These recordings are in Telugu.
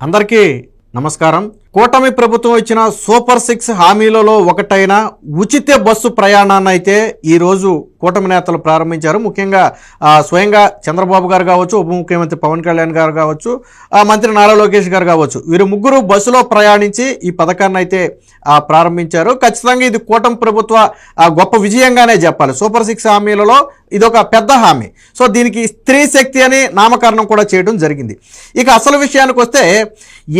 అందరికీ నమస్కారం. కూటమి ప్రభుత్వం ఇచ్చిన సూపర్ సిక్స్ హామీలలో ఒకటైన ఉచిత బస్సు ప్రయాణాన్ని అయితే ఈరోజు కూటమి నేతలు ప్రారంభించారు. ముఖ్యంగా స్వయంగా చంద్రబాబు గారు కావచ్చు ఉప ముఖ్యమంత్రి పవన్ కళ్యాణ్ గారు కావచ్చు ఆ, మంత్రి నారా లోకేష్ గారు కావచ్చు వీరు ముగ్గురు బస్సులో ప్రయాణించి ఈ పథకాన్ని అయితే ప్రారంభించారు. ఖచ్చితంగా ఇది కూటమి ప్రభుత్వ గొప్ప విజయంగానే చెప్పాలి. సూపర్ సిక్స్ హామీలలో ఇది ఒక పెద్ద హామీ. సో దీనికి స్త్రీ శక్తి అని నామకరణం కూడా చేయడం జరిగింది. ఇక అసలు విషయానికి వస్తే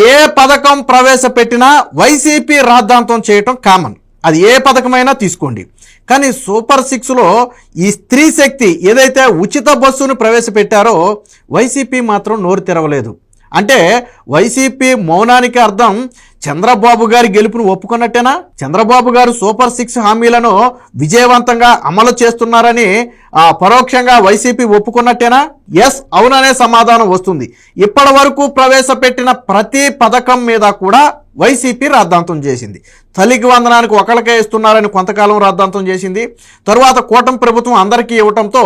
ఏ పథకం ప్రవేశపెట్టినా వైసీపీ రాద్ధాంతం చేయటం కామన్ అది ఏ పథకమైనా తీసుకోండి. కానీ సూపర్ సిక్స్లో ఈ స్త్రీ శక్తి ఏదైతే ఉచిత బస్సును ప్రవేశపెట్టారో వైసీపీ మాత్రం నోరు తెరవలేదు. అంటే వైసీపీ మౌనానికి అర్థం చంద్రబాబు గారి గెలుపును ఒప్పుకున్నట్టేనా? చంద్రబాబు గారు సూపర్ సిక్స్ హామీలను విజయవంతంగా అమలు చేస్తున్నారని పరోక్షంగా వైసీపీ ఒప్పుకున్నట్టేనా? ఎస్ అవుననే సమాధానం వస్తుంది. ఇప్పటి వరకు ప్రవేశపెట్టిన ప్రతి పథకం మీద కూడా వైసీపీ రాద్ధాంతం చేసింది. తల్లికి వందనానికి ఒకళ్ళకే ఇస్తున్నారని కొంతకాలం రాద్ధాంతం చేసింది. తరువాత కూటమి ప్రభుత్వం అందరికీ ఇవ్వటంతో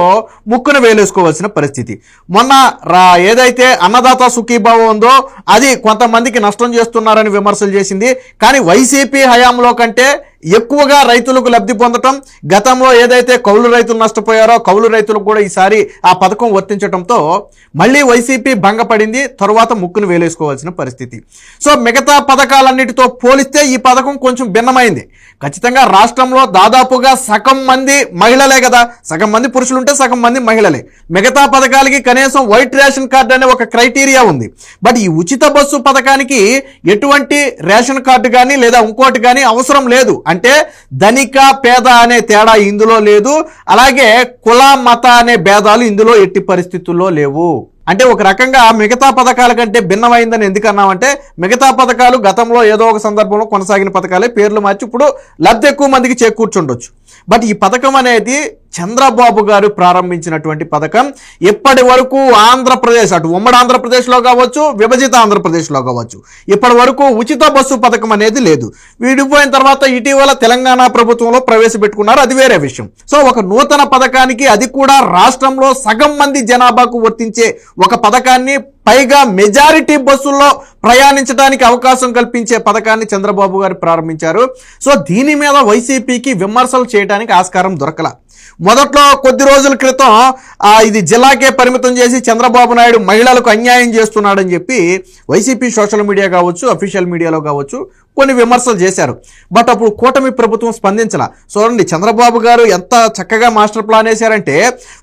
ముక్కును వేలేసుకోవాల్సిన పరిస్థితి. మొన్న రా ఏదైతే అన్నదాత సుఖీభావ ఉందో అది కొంతమందికి నష్టం చేస్తున్నారని విమర్శలు చేసింది. కానీ వైసీపీ హయాంలో కంటే ఎక్కువగా రైతులకు లబ్ధి పొందటం గతంలో ఏదైతే కౌలు రైతులు నష్టపోయారో కౌలు రైతులకు కూడా ఈసారి ఆ పథకం వర్తించడంతో మళ్ళీ వైసీపీ భంగపడింది తరువాత ముక్కును వేలేసుకోవాల్సిన పరిస్థితి. సో మిగతా పథకాలన్నిటితో పోలిస్తే ఈ పథకం కొంచెం కొంచెం భిన్నమైంది. ఖచ్చితంగా రాష్ట్రంలో దాదాపుగా సగం మంది మహిళలే కదా. సగం మంది పురుషులు ఉంటే సగం మంది మహిళలే. మిగతా పథకాలకి కనీసం వైట్ రేషన్ కార్డు అనే ఒక క్రైటీరియా ఉంది. బట్ ఈ ఉచిత బస్సు పథకానికి ఎటువంటి రేషన్ కార్డు కానీ లేదా ఇంకోటి కానీ అవసరం లేదు. అంటే ధనిక పేద అనే తేడా ఇందులో లేదు. అలాగే కుల మత అనే భేదాలు ఇందులో ఎట్టి పరిస్థితుల్లో లేవు. అంటే ఒక రకంగా మిగతా పథకాల కంటే భిన్నమైందని ఎందుకన్నామంటే మిగతా పథకాలు గతంలో ఏదో ఒక సందర్భంలో కొనసాగిన పథకాలే పేర్లు మార్చి ఇప్పుడు లబ్ధి ఎక్కువ మందికి చేకూర్చుండొచ్చు. బట్ ఈ పథకం అనేది చంద్రబాబు గారు ప్రారంభించినటువంటి పథకం ఇప్పటి వరకు ఆంధ్రప్రదేశ్ అటు ఉమ్మడి ఆంధ్రప్రదేశ్లో కావచ్చు విభజిత ఆంధ్రప్రదేశ్లో కావచ్చు ఇప్పటి వరకు ఉచిత బస్సు పథకం అనేది లేదు. విడిపోయిన తర్వాత ఇటీవల తెలంగాణ ప్రభుత్వంలో ప్రవేశపెట్టుకున్నారు అది వేరే విషయం. సో ఒక నూతన పథకానికి అది కూడా రాష్ట్రంలో సగం మంది జనాభాకు వర్తించే ఒక పథకాన్ని పైగా మెజారిటీ బస్సుల్లో ప్రయాణించడానికి అవకాశం కల్పించే పథకాన్ని చంద్రబాబు గారు ప్రారంభించారు. సో దీని మీద వైసీపీకి విమర్శలు చేయడానికి ఆస్కారం దొరకల. మొదట్లో కొద్ది రోజుల క్రితం ఇది జిల్లాకే పరిమితం చేసి చంద్రబాబు నాయుడు మహిళలకు అన్యాయం చేస్తున్నాడని చెప్పి వైసీపీ సోషల్ మీడియా కావచ్చు అఫీషియల్ మీడియాలో కావచ్చు కొన్ని విమర్శలు చేశారు. బట్ అప్పుడు కూటమి ప్రభుత్వం స్పందించాల. చూడండి చంద్రబాబు గారు ఎంత చక్కగా మాస్టర్ ప్లాన్ వేశారంటే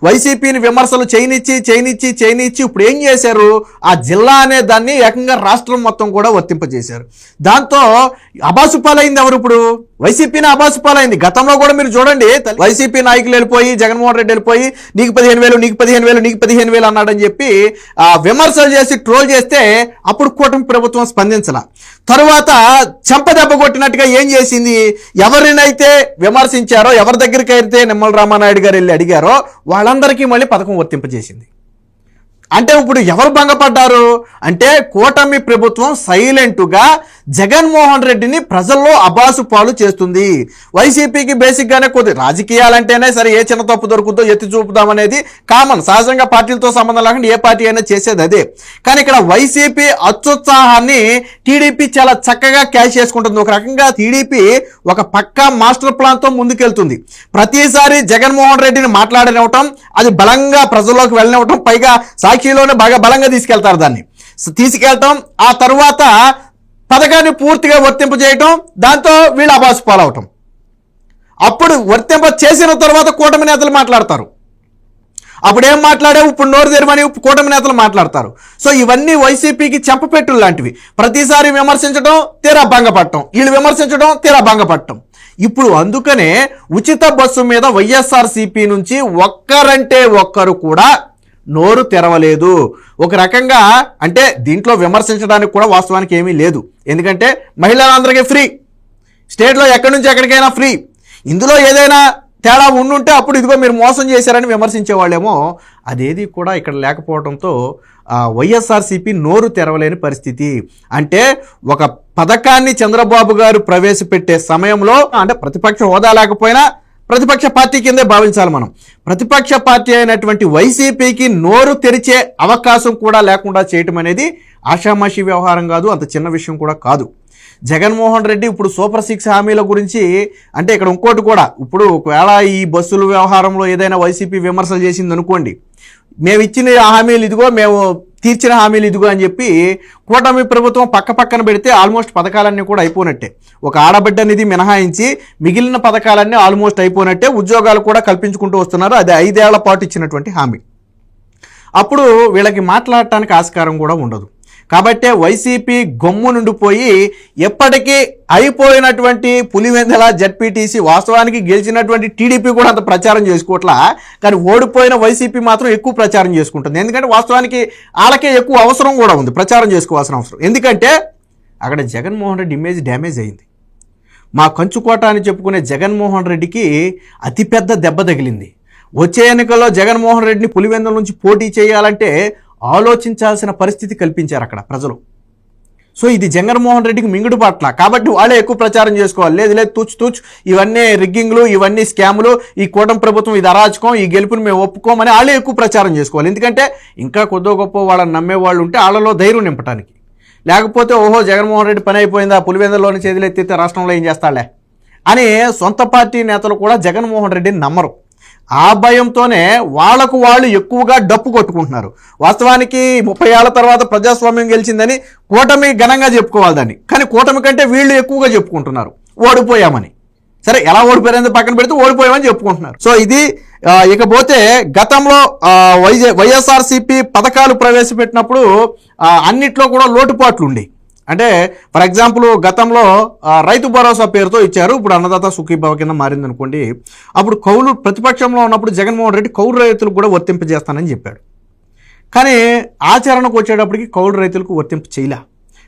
వైసీపీని విమర్శలు చేయనిచ్చి చేయనిచ్చి చేయనిచ్చి ఇప్పుడు ఏం చేశారు? ఆ జిల్లా అనే దాన్ని ఏకంగా రాష్ట్రం మొత్తం కూడా వర్తింపజేశారు. దాంతో అబాసుపాలైంది ఎవరు ఇప్పుడు? వైసీపీని అబాసుపాలైంది గతంలో కూడా మీరు చూడండి వైసీపీ నాయకులు వెళ్ళిపోయి జగన్మోహన్ రెడ్డి వెళ్ళిపోయి నీకు పదిహేను వేలు నీకు పదిహేను వేలు నీకు పదిహేను వేలు అన్నాడని చెప్పి ఆ విమర్శలు చేసి ట్రోల్ చేస్తే అప్పుడు కూటమి ప్రభుత్వం స్పందించాల. తర్వాత చెంపదెబ్బ కొట్టినట్టుగా ఏం చేసింది? ఎవరినైతే విమర్శించారో ఎవరి దగ్గరికి అయితే నిమ్మల రామానాయుడు గారు వెళ్ళి అడిగారో వాళ్ళందరికీ మళ్ళీ పథకం వర్తింపజేసింది. అంటే ఇప్పుడు ఎవరు భంగపడ్డారు? అంటే కూటమి ప్రభుత్వం సైలెంట్గా జగన్మోహన్ రెడ్డిని ప్రజల్లో అబాసు పాలు చేస్తుంది. వైసీపీకి బేసిక్గానే కొద్ది రాజకీయాలంటేనే సరే ఏ చిన్న తప్పు దొరుకుతుందో ఎత్తి చూపుదామనేది కామన్. సహజంగా పార్టీలతో సంబంధం లేకుండా ఏ పార్టీ అయినా చేసేది అదే. కానీ ఇక్కడ వైసీపీ అత్యుత్సాహాన్ని టీడీపీ చాలా చక్కగా క్యాష్ చేసుకుంటుంది. ఒక రకంగా టీడీపీ ఒక పక్కా మాస్టర్ ప్లాన్తో ముందుకెళ్తుంది. ప్రతిసారి జగన్మోహన్ రెడ్డిని మాట్లాడనివ్వటం అది బలంగా ప్రజల్లోకి వెళ్ళనివ్వటం పైగా సాక్షిలోనే బాగా బలంగా తీసుకెళ్తారు దాన్ని. స- తీసుకెళ్ళటం ఆ తర్వాత పథకాన్ని పూర్తిగా వర్తింపజేయటం దాంతో వీళ్ళు అబాసు పాలవటం. అప్పుడు వర్తింప చేసిన తర్వాత కూటమి నేతలు మాట్లాడతారు. అప్పుడేం ఏం మాట్లాడావు? ఇప్పుడు నోరు తెరవని కూటమి నేతలు మాట్లాడతారు. సో ఇవన్నీ వైసీపీకి చెంపపెట్టు లాంటివి. ప్రతిసారి విమర్శించడం తీరా భంగపడటం. వీళ్ళు విమర్శించడం తీరా భంగపడటం. ఇప్పుడు అందుకనే ఉచిత బస్సు మీద వైఎస్ఆర్సీపీ నుంచి ఒక్కరంటే ఒక్కరు కూడా నోరు తెరవలేదు. ఒక రకంగా అంటే దీంట్లో విమర్శించడానికి కూడా వాస్తవానికి ఏమీ లేదు. ఎందుకంటే మహిళలందరికీ ఫ్రీ. స్టేట్లో ఎక్కడి నుంచి ఎక్కడికైనా ఫ్రీ. ఇందులో ఏదైనా తేడా ఉండుంటే అప్పుడు ఇదిగో మీరు మోసం చేశారని విమర్శించే వాళ్ళేమో అదేది కూడా ఇక్కడ లేకపోవడంతో వైఎస్ఆర్సీపీ నోరు తెరవలేని పరిస్థితి. అంటే ఒక పథకాన్ని చంద్రబాబు గారు ప్రవేశపెట్టే సమయంలో అంటే ప్రతిపక్ష హోదా లేకపోయినా ప్రతిపక్ష పార్టీ కిందే భావించాలి మనం. ప్రతిపక్ష పార్టీ అయినటువంటి వైసీపీకి నోరు తెరిచే అవకాశం కూడా లేకుండా చేయటం అనేది ఆషామాషి వ్యవహారం కాదు అంత చిన్న విషయం కూడా కాదు. జగన్మోహన్ రెడ్డి ఇప్పుడు సూపర్ సిక్స్ హామీల గురించి అంటే ఇక్కడ ఇంకోటి కూడా ఇప్పుడు ఒకవేళ ఈ బస్సుల వ్యవహారంలో ఏదైనా వైసీపీ విమర్శలు చేసింది అనుకోండి మేము ఇచ్చిన హామీలు ఇదిగో మేము తీర్చిన హామీలు ఇదిగో అని చెప్పి కూటమి ప్రభుత్వం పక్క పక్కన పెడితే ఆల్మోస్ట్ పథకాలన్నీ కూడా అయిపోయినట్టే ఒక ఆడబిడ్డ నిధి మినహాయించి మిగిలిన పథకాలన్నీ ఆల్మోస్ట్ అయిపోయినట్టే ఉద్యోగాలు కూడా కల్పించుకుంటూ వస్తున్నారు. అది ఐదేళ్ళ పాటు ఇచ్చినటువంటి హామీ. అప్పుడు వీళ్ళకి మాట్లాడటానికి ఆస్కారం కూడా ఉండదు. కాబట్టే వైసీపీ గొమ్ము నుండిపోయి ఎప్పటికీ అయిపోయినటువంటి పులివెందల జడ్పీటీసీ వాస్తవానికి గెలిచినటువంటి టీడీపీ కూడా అంత ప్రచారం చేసుకోవట్లా. కానీ ఓడిపోయిన వైసీపీ మాత్రం ఎక్కువ ప్రచారం చేసుకుంటుంది. ఎందుకంటే వాస్తవానికి వాళ్ళకే ఎక్కువ అవసరం కూడా ఉంది. ప్రచారం చేసుకోవాల్సిన అవసరం. ఎందుకంటే అక్కడ జగన్మోహన్ రెడ్డి ఇమేజ్ డ్యామేజ్ అయింది. మా కంచుకోట అని చెప్పుకునే జగన్మోహన్ రెడ్డికి అతిపెద్ద దెబ్బ తగిలింది. వచ్చే ఎన్నికల్లో జగన్మోహన్ రెడ్డిని పులివెందుల నుంచి పోటీ చేయాలంటే ఆలోచించాల్సిన పరిస్థితి కల్పించారు అక్కడ ప్రజలు. సో ఇది జగన్మోహన్ రెడ్డికి మింగుడు పట్ల. కాబట్టి వాళ్ళే ఎక్కువ ప్రచారం చేసుకోవాలి. లేదు లేదు తూచు తూచు. ఇవన్నీ రిగ్గింగ్లు ఇవన్నీ స్కాములు. ఈ కూటమి ప్రభుత్వం ఇది అరాచకం ఈ గెలుపుని మేము ఒప్పుకోమని వాళ్ళే ఎక్కువ ప్రచారం చేసుకోవాలి. ఎందుకంటే ఇంకా కొద్దో గొప్ప వాళ్ళని నమ్మే వాళ్ళు ఉంటే వాళ్ళలో ధైర్యం నింపడానికి లేకపోతే ఓహో జగన్మోహన్ రెడ్డి పని అయిపోయిందా? పులివెందులోని చేతులు ఎత్తితే రాష్ట్రంలో ఏం చేస్తాలే అని సొంత పార్టీ నేతలు కూడా జగన్మోహన్ రెడ్డిని నమ్మరు. ఆ భయంతోనే వాళ్ళకు వాళ్ళు ఎక్కువగా డప్పు కొట్టుకుంటున్నారు. వాస్తవానికి ముప్పై ఏళ్ళ తర్వాత ప్రజాస్వామ్యం గెలిచిందని కూటమి ఘనంగా చెప్పుకోవాలి దాన్ని. కానీ కూటమి కంటే వీళ్ళు ఎక్కువగా చెప్పుకుంటున్నారు. ఓడిపోయామని. సరే ఎలా ఓడిపోయారని పక్కన పెడితే ఓడిపోయామని చెప్పుకుంటున్నారు. సో ఇది ఇకపోతే గతంలో వైజ వైజే వైఎస్ఆర్సీపీ పథకాలు ప్రవేశపెట్టినప్పుడు అన్నిట్లో కూడా లోటుపాట్లు ఉండేవి అంటే ఫర్ ఎగ్జాంపుల్ గతంలో రైతు భరోసా పేరుతో ఇచ్చారు. ఇప్పుడు అన్నదాత సుఖీభావ కింద మారింది అనుకోండి అప్పుడు కౌలు ప్రతిపక్షంలో ఉన్నప్పుడు జగన్మోహన్ రెడ్డి కౌలు రైతులకు కూడా వర్తింపజేస్తానని చెప్పాడు. కానీ ఆచరణకు వచ్చేటప్పటికి కౌలు రైతులకు వర్తింపు చేయలే.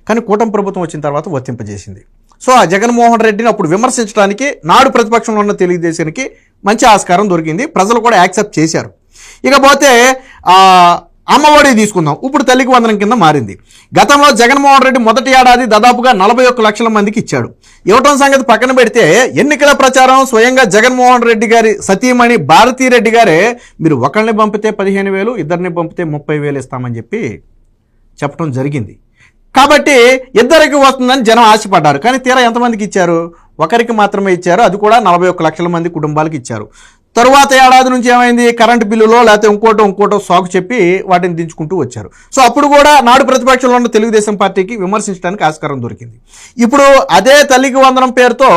కానీ కూటమి ప్రభుత్వం వచ్చిన తర్వాత వర్తింపజేసింది సో ఆ జగన్మోహన్ రెడ్డిని అప్పుడు విమర్శించడానికి నాడు ప్రతిపక్షంలో ఉన్న తెలుగుదేశానికి మంచి ఆస్కారం దొరికింది. ప్రజలు కూడా యాక్సెప్ట్ చేశారు. ఇకపోతే అమ్మఒడి తీసుకుందాం. ఇప్పుడు తల్లికి వందనం కింద మారింది. గతంలో జగన్మోహన్ రెడ్డి మొదటి ఏడాది దాదాపుగా నలభై ఒక్క లక్షల మందికి ఇచ్చాడు. ఇవ్వటం సంగతి పక్కన పెడితే ఎన్నికల ప్రచారం స్వయంగా జగన్మోహన్ రెడ్డి గారి సతీమణి భారతీ రెడ్డి గారే మీరు ఒకరిని పంపితే పదిహేను వేలు ఇద్దరిని పంపితే ముప్పై వేలు ఇస్తామని చెప్పి చెప్పడం జరిగింది. కాబట్టి ఇద్దరికి వస్తుందని జనం ఆశపడ్డారు. కానీ తీరా ఎంతమందికి ఇచ్చారు? ఒకరికి మాత్రమే ఇచ్చారు. అది కూడా నలభై ఒక్క లక్షల మంది కుటుంబాలకు ఇచ్చారు. తరువాత ఏడాది నుంచి ఏమైంది? కరెంటు బిల్లులో లేకపోతే ఇంకోటో ఇంకోటో సాగు చెప్పి వాటిని దించుకుంటూ వచ్చారు. సో అప్పుడు కూడా నాడు ప్రతిపక్షంలో ఉన్న తెలుగుదేశం పార్టీకి విమర్శించడానికి ఆస్కారం దొరికింది. ఇప్పుడు అదే తల్లికి వందనం పేరుతో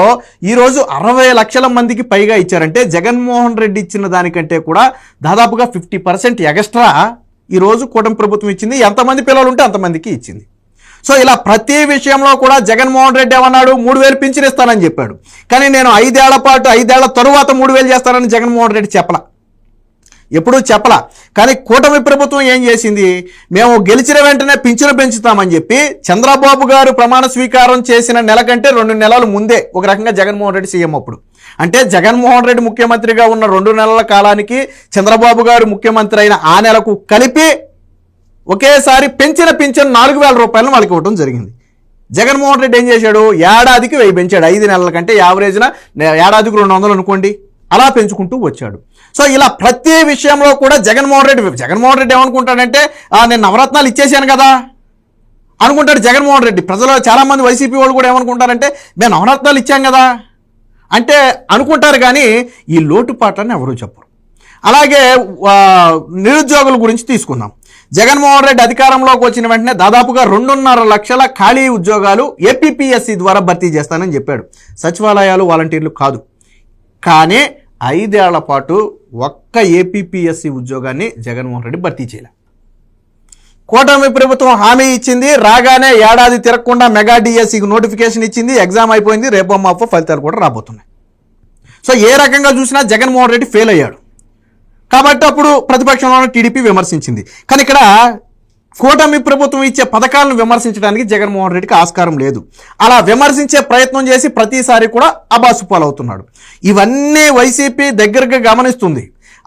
ఈరోజు అరవై లక్షల మందికి పైగా ఇచ్చారంటే జగన్మోహన్ రెడ్డి ఇచ్చిన దానికంటే కూడా దాదాపుగా ఫిఫ్టీ పర్సెంట్ ఎగస్ట్రా ఈరోజు కూటమి ప్రభుత్వం ఇచ్చింది. ఎంతమంది పిల్లలు ఉంటే అంతమందికి ఇచ్చింది. సో ఇలా ప్రతి విషయంలో కూడా జగన్మోహన్ రెడ్డి ఏమన్నాడు? మూడు వేలు పింఛన్ ఇస్తానని చెప్పాడు. కానీ నేను ఐదేళ్ళ పాటు ఐదేళ్ళ తరువాత మూడు వేలు చేస్తానని జగన్మోహన్ రెడ్డి చెప్పలా. ఎప్పుడూ చెప్పలా. కానీ కూటమి ప్రభుత్వం ఏం చేసింది? మేము గెలిచిన వెంటనే పింఛను పెంచుతామని చెప్పి చంద్రబాబు గారు ప్రమాణ స్వీకారం చేసిన నెల కంటే రెండు నెలలు ముందే ఒక రకంగా జగన్మోహన్ రెడ్డి సీఎం అప్పుడు. అంటే జగన్మోహన్ రెడ్డి ముఖ్యమంత్రిగా ఉన్న రెండు నెలల కాలానికి చంద్రబాబు గారు ముఖ్యమంత్రి అయిన ఆ నెలకు కలిపి ఒకేసారి పెంచిన పింఛన్ నాలుగు వేల రూపాయలను వాళ్ళకి ఇవ్వడం జరిగింది. జగన్మోహన్ రెడ్డి ఏం చేశాడు? ఏడాదికి వెయ్యి పెంచాడు. ఐదు నెలల కంటే యావరేజ్న ఏడాదికి రెండు వందలు అనుకోండి. అలా పెంచుకుంటూ వచ్చాడు. సో ఇలా ప్రతి విషయంలో కూడా జగన్మోహన్ రెడ్డి జగన్మోహన్ రెడ్డి ఏమనుకుంటాడంటే నేను నవరత్నాలు ఇచ్చేసాను కదా. అనుకుంటాడు జగన్మోహన్ రెడ్డి. ప్రజలు చాలామంది వైసీపీ వాళ్ళు కూడా ఏమనుకుంటారంటే మేము నవరత్నాలు ఇచ్చాం కదా. అంటే అనుకుంటారు కానీ ఈ లోటుపాట్లని ఎవరూ చెప్పరు. అలాగే నిరుద్యోగుల గురించి తీసుకుందాం. జగన్మోహన్ రెడ్డి అధికారంలోకి వచ్చిన వెంటనే దాదాపుగా రెండున్నర లక్షల ఖాళీ ఉద్యోగాలు ఏపీపీఎస్సీ ద్వారా భర్తీ చేస్తానని చెప్పాడు. సచివాలయాలు వాలంటీర్లు కాదు. కానీ ఐదేళ్ళ పాటు ఒక్క ఏపీపీఎస్సీ ఉద్యోగాన్ని జగన్మోహన్ రెడ్డి భర్తీ చేయలే. కూటమి ప్రభుత్వం హామీ ఇచ్చింది. రాగానే ఏడాది తిరగకుండా మెగా డిఎస్సికి నోటిఫికేషన్ ఇచ్చింది. ఎగ్జామ్ అయిపోయింది. రేపో మాపో ఫలితాలు కూడా రాబోతున్నాయి. సో ఏ రకంగా చూసినా జగన్మోహన్ రెడ్డి ఫెయిల్ అయ్యాడు. కాబట్టి అప్పుడు ప్రతిపక్షంలో టీడీపీ విమర్శించింది. కానీ ఇక్కడ కూటమి ప్రభుత్వం ఇచ్చే పథకాలను విమర్శించడానికి జగన్మోహన్ రెడ్డికి ఆస్కారం లేదు. అలా విమర్శించే ప్రయత్నం చేసి ప్రతిసారి కూడా అబాసు పాలవుతున్నాడు. ఇవన్నీ వైసీపీ దగ్గరగా గమనిస్తుంది.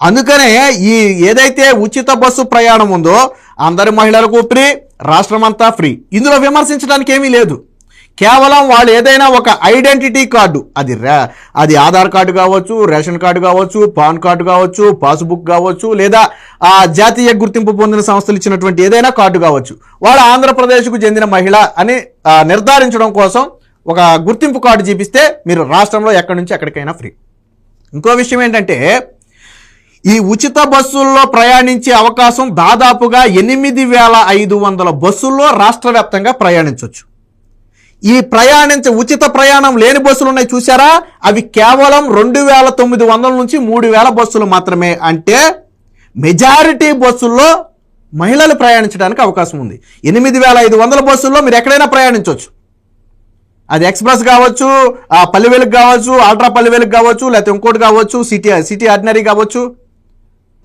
అందుకనే ఈ ఏదైతే ఉచిత బస్సు ప్రయాణం ఉందో అందరి మహిళలకు ఫ్రీ రాష్ట్రం అంతా ఫ్రీ. ఇందులో విమర్శించడానికి ఏమీ లేదు. కేవలం వాళ్ళు ఏదైనా ఒక ఐడెంటిటీ కార్డు అది రా అది ఆధార్ కార్డు కావచ్చు రేషన్ కార్డు కావచ్చు పాన్ కార్డు కావచ్చు పాస్బుక్ కావచ్చు లేదా ఆ జాతీయ గుర్తింపు పొందిన సంస్థలు ఇచ్చినటువంటి ఏదైనా కార్డు కావచ్చు. వాళ్ళు ఆంధ్రప్రదేశ్కు చెందిన మహిళ అని నిర్ధారించడం కోసం ఒక గుర్తింపు కార్డు చూపిస్తే మీరు రాష్ట్రంలో ఎక్కడి నుంచి ఎక్కడికైనా ఫ్రీ. ఇంకో విషయం ఏంటంటే ఈ ఉచిత బస్సుల్లో ప్రయాణించే అవకాశం దాదాపుగా ఎనిమిది వేల ఐదు వందల బస్సుల్లో రాష్ట్ర వ్యాప్తంగా ప్రయాణించవచ్చు ఈ ప్రయాణించే ఉచిత ప్రయాణం లేని బస్సులు ఉన్నాయి చూసారా అవి కేవలం రెండు వేల తొమ్మిది వందల నుంచి మూడు వేల బస్సులు మాత్రమే. అంటే మెజారిటీ బస్సుల్లో మహిళలు ప్రయాణించడానికి అవకాశం ఉంది. ఎనిమిది వేల ఐదు వందల బస్సుల్లో మీరు ఎక్కడైనా ప్రయాణించవచ్చు. అది ఎక్స్ప్రెస్ కావచ్చు ఆ పల్లెవేలుకు కావచ్చు అల్ట్రా పల్లెవేలుకు కావచ్చు లేకపోతే ఇంకోటి కావచ్చు సిటీ సిటీ ఆర్డినరీ కావచ్చు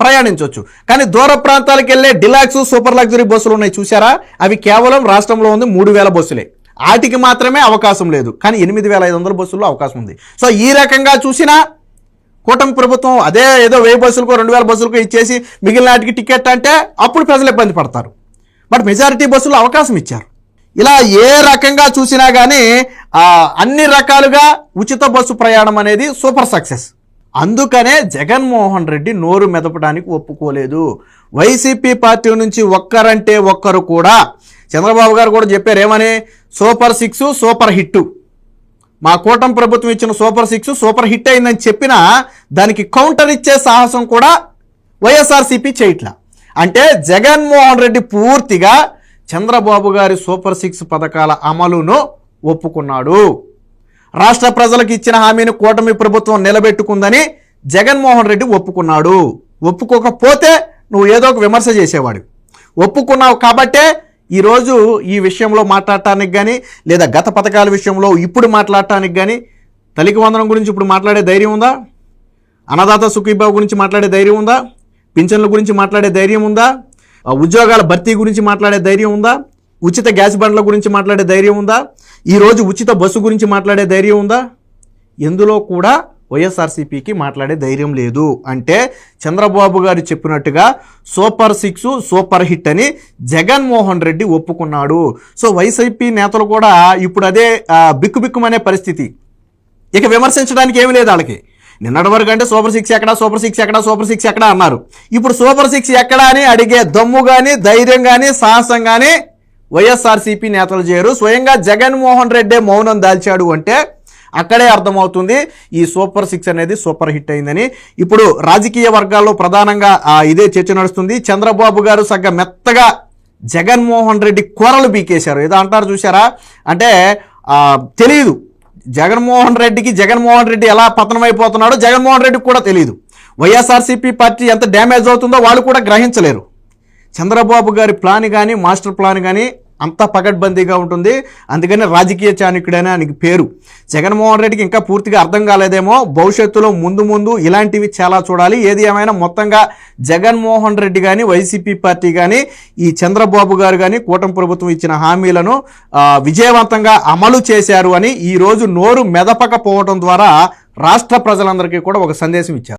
ప్రయాణించవచ్చు. కానీ దూర ప్రాంతాలకు వెళ్ళే డిలాక్స్ సూపర్ లగ్జరీ బస్సులు ఉన్నాయి చూసారా అవి కేవలం రాష్ట్రంలో ఉంది మూడు వేల బస్సులే. ఆటికి మాత్రమే అవకాశం లేదు. కానీ ఎనిమిది వేల ఐదు వందల బస్సుల్లో అవకాశం ఉంది. సో ఈ రకంగా చూసినా కూటమి ప్రభుత్వం అదే ఏదో వెయ్యి బస్సులకు రెండు వేల బస్సులకు ఇచ్చేసి మిగిలిన వాటికి టికెట్ అంటే అప్పుడు ప్రజలు ఇబ్బంది పడతారు. బట్ మెజారిటీ బస్సులు అవకాశం ఇచ్చారు. ఇలా ఏ రకంగా చూసినా కానీ అన్ని రకాలుగా ఉచిత బస్సు ప్రయాణం అనేది సూపర్ సక్సెస్. అందుకనే జగన్మోహన్ రెడ్డి నోరు మెదపడానికి ఒప్పుకోలేదు. వైసీపీ పార్టీ నుంచి ఒక్కరంటే ఒక్కరు కూడా చంద్రబాబు గారు కూడా చెప్పారు ఏమని? Super six super hit. మా కూటమి ప్రభుత్వం ఇచ్చిన సూపర్ సిక్స్ సూపర్ హిట్ అయిందని చెప్పినా దానికి కౌంటర్ ఇచ్చే సాహసం కూడా వైఎస్ఆర్సీపీ చేయట్లా. అంటే జగన్మోహన్ రెడ్డి పూర్తిగా చంద్రబాబు గారి సూపర్ సిక్స్ పథకాల అమలును ఒప్పుకున్నాడు. రాష్ట్ర ప్రజలకు ఇచ్చిన హామీని కూటమి ప్రభుత్వం నిలబెట్టుకుందని జగన్మోహన్ రెడ్డి ఒప్పుకున్నాడు. ఒప్పుకోకపోతే నువ్వు ఏదో ఒక విమర్శ చేసేవాడు ఒప్పుకున్నావు కాబట్టే ఈరోజు ఈ విషయంలో మాట్లాడటానికి కానీ లేదా గత పథకాల విషయంలో ఇప్పుడు మాట్లాడటానికి కానీ తల్లికి వందనం గురించి ఇప్పుడు మాట్లాడే ధైర్యం ఉందా? అన్నదాత సుఖీబాబు గురించి మాట్లాడే ధైర్యం ఉందా? పింఛన్ల గురించి మాట్లాడే ధైర్యం ఉందా? ఆ ఉద్యోగాల భర్తీ గురించి మాట్లాడే ధైర్యం ఉందా? ఉచిత గ్యాస్ బండ్ల గురించి మాట్లాడే ధైర్యం ఉందా? ఈరోజు ఉచిత బస్సు గురించి మాట్లాడే ధైర్యం ఉందా? ఎందులో కూడా వైఎస్ఆర్సీపీకి మాట్లాడే ధైర్యం లేదు. అంటే చంద్రబాబు గారు చెప్పినట్టుగా సూపర్ సిక్స్ సూపర్ హిట్ అని జగన్మోహన్ రెడ్డి ఒప్పుకున్నాడు. సో వైసీపీ నేతలు కూడా ఇప్పుడు అదే బిక్కుబిక్కుమనే పరిస్థితి. ఇక విమర్శించడానికి ఏమి లేదు వాళ్ళకి. నిన్నటి వరకు అంటే సూపర్ సిక్స్ ఎక్కడ సూపర్ సిక్స్ ఎక్కడ సూపర్ సిక్స్ ఎక్కడ అన్నారు. ఇప్పుడు సూపర్ సిక్స్ ఎక్కడ అని అడిగే దమ్ము కానీ ధైర్యం కానీ సాహసం కానీ వైఎస్ఆర్సీపీ నేతలు చేయరు. స్వయంగా జగన్మోహన్ రెడ్డే మౌనం దాల్చాడు అంటే అక్కడే అర్థమవుతుంది. ఈ సూపర్ సిక్స్ అనేది సూపర్ హిట్ అయిందని. ఇప్పుడు రాజకీయ వర్గాల్లో ప్రధానంగా ఇదే చర్చ నడుస్తుంది. చంద్రబాబు గారు సగ్గ మెత్తగా జగన్మోహన్ రెడ్డి కూరలు పీకేశారు. ఏదో అంటారు చూసారా అంటే తెలియదు జగన్మోహన్ రెడ్డికి జగన్మోహన్ రెడ్డి ఎలా పతనమైపోతున్నాడో జగన్మోహన్ రెడ్డికి కూడా తెలియదు వైఎస్ఆర్సీపీ పార్టీ ఎంత డ్యామేజ్ అవుతుందో వాళ్ళు కూడా గ్రహించలేరు. చంద్రబాబు గారి ప్లాన్ కానీ మాస్టర్ ప్లాన్ కానీ అంత పగడ్బందీగా ఉంటుంది. అందుకని రాజకీయ చాణక్యుడని ఆయనకి పేరు. జగన్మోహన్ రెడ్డికి ఇంకా పూర్తిగా అర్థం కాలేదేమో. భవిష్యత్తులో ముందు ముందు ఇలాంటివి చాలా చూడాలి. ఏది ఏమైనా మొత్తంగా జగన్మోహన్ రెడ్డి కానీ వైసీపీ పార్టీ కానీ ఈ చంద్రబాబు గారు కానీ కూటమి ప్రభుత్వం ఇచ్చిన హామీలను విజయవంతంగా అమలు చేశారు అని ఈ రోజు నోరు మెదపకపోవడం ద్వారా రాష్ట్ర ప్రజలందరికీ కూడా ఒక సందేశం ఇచ్చారు.